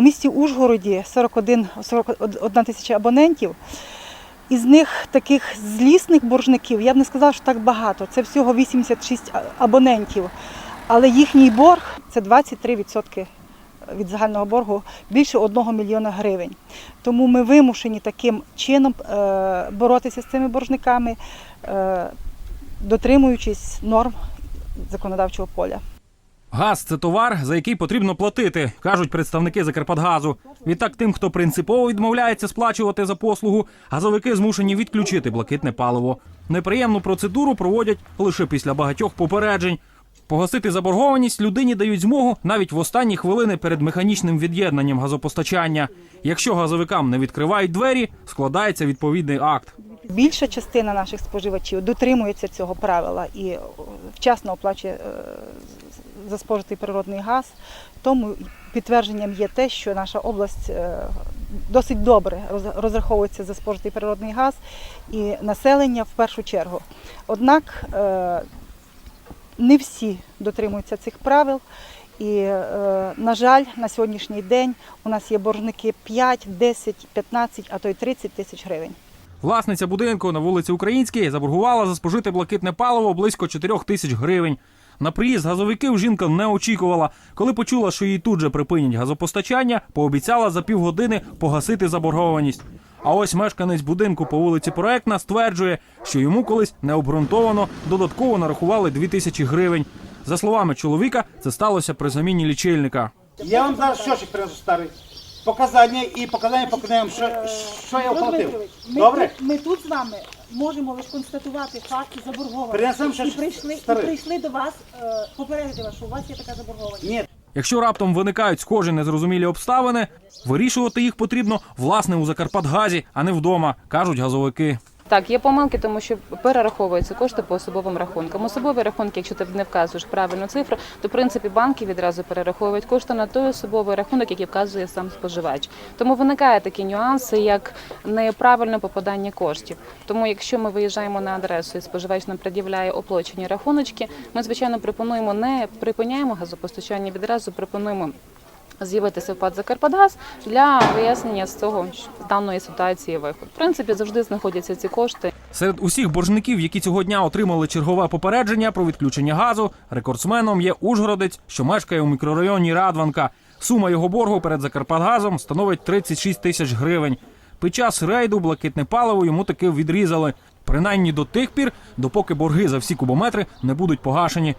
У місті Ужгороді 41, 41 тисяча абонентів. Із них таких злісних боржників, я б не сказала, що так багато. Це всього 86 абонентів. Але їхній борг це 23% від загального боргу більше 1 мільйона гривень. Тому ми вимушені таким чином е, боротися з цими боржниками, е, дотримуючись норм законодавчого поля. Газ це товар, за який потрібно платити, кажуть представники Закарпатгазу. Відтак, тим, хто принципово відмовляється сплачувати за послугу, газовики змушені відключити блакитне паливо. Неприємну процедуру проводять лише після багатьох попереджень. Погасити заборгованість людині дають змогу навіть в останні хвилини перед механічним від'єднанням газопостачання. Якщо газовикам не відкривають двері, складається відповідний акт. Більша частина наших споживачів дотримується цього правила і вчасно оплачує е, за спожитий природний газ. Тому підтвердженням є те, що наша область е, досить добре роз- розраховується за спожитий природний газ і населення в першу чергу. Однак е, не всі дотримуються цих правил. І, е, на жаль, на сьогоднішній день у нас є боржники 5, 10, 15, а то й 30 тисяч гривень. Власниця будинку на вулиці Українській заборгувала за спожите блакитне паливо близько 4 тисяч гривень. На приїзд газовиків жінка не очікувала. Коли почула, що їй тут же припинять газопостачання, пообіцяла за півгодини погасити заборгованість. А ось мешканець будинку по вулиці Проектна стверджує, що йому колись необґрунтовано додатково нарахували 2 тисячі гривень. За словами чоловіка, це сталося при заміні лічильника. Я вам зараз щочик принесу старий. Показання і показання по що, що я оплатив. Добре? ми тут з вами можемо лише констатувати факт заборгованості. Принесемо ще і прийшли, і прийшли до вас е, попередити вас, що у вас є така заборгованість. Ні, Якщо раптом виникають схожі незрозумілі обставини, вирішувати їх потрібно власне у Закарпатгазі, а не вдома, кажуть газовики. Так, є помилки, тому що перераховуються кошти по особовим рахункам. Особові рахунки, якщо ти не вказуєш правильну цифру, то в принципі банки відразу перераховують кошти на той особовий рахунок, який вказує сам споживач. Тому виникає такі нюанси, як неправильне попадання коштів. Тому, якщо ми виїжджаємо на адресу і споживач нам пред'являє оплачені рахуночки, ми звичайно пропонуємо не припиняємо газопостачання, відразу пропонуємо. З'явитися в ПАД Закарпатгаз для вияснення з цього даної ситуації виход. В принципі, завжди знаходяться ці кошти. Серед усіх боржників, які цього дня отримали чергове попередження про відключення газу, рекордсменом є Ужгородець, що мешкає у мікрорайоні Радванка. Сума його боргу перед Закарпатгазом становить 36 тисяч гривень. Під час рейду блакитне паливо йому таки відрізали. Принаймні до тих пір, допоки борги за всі кубометри не будуть погашені.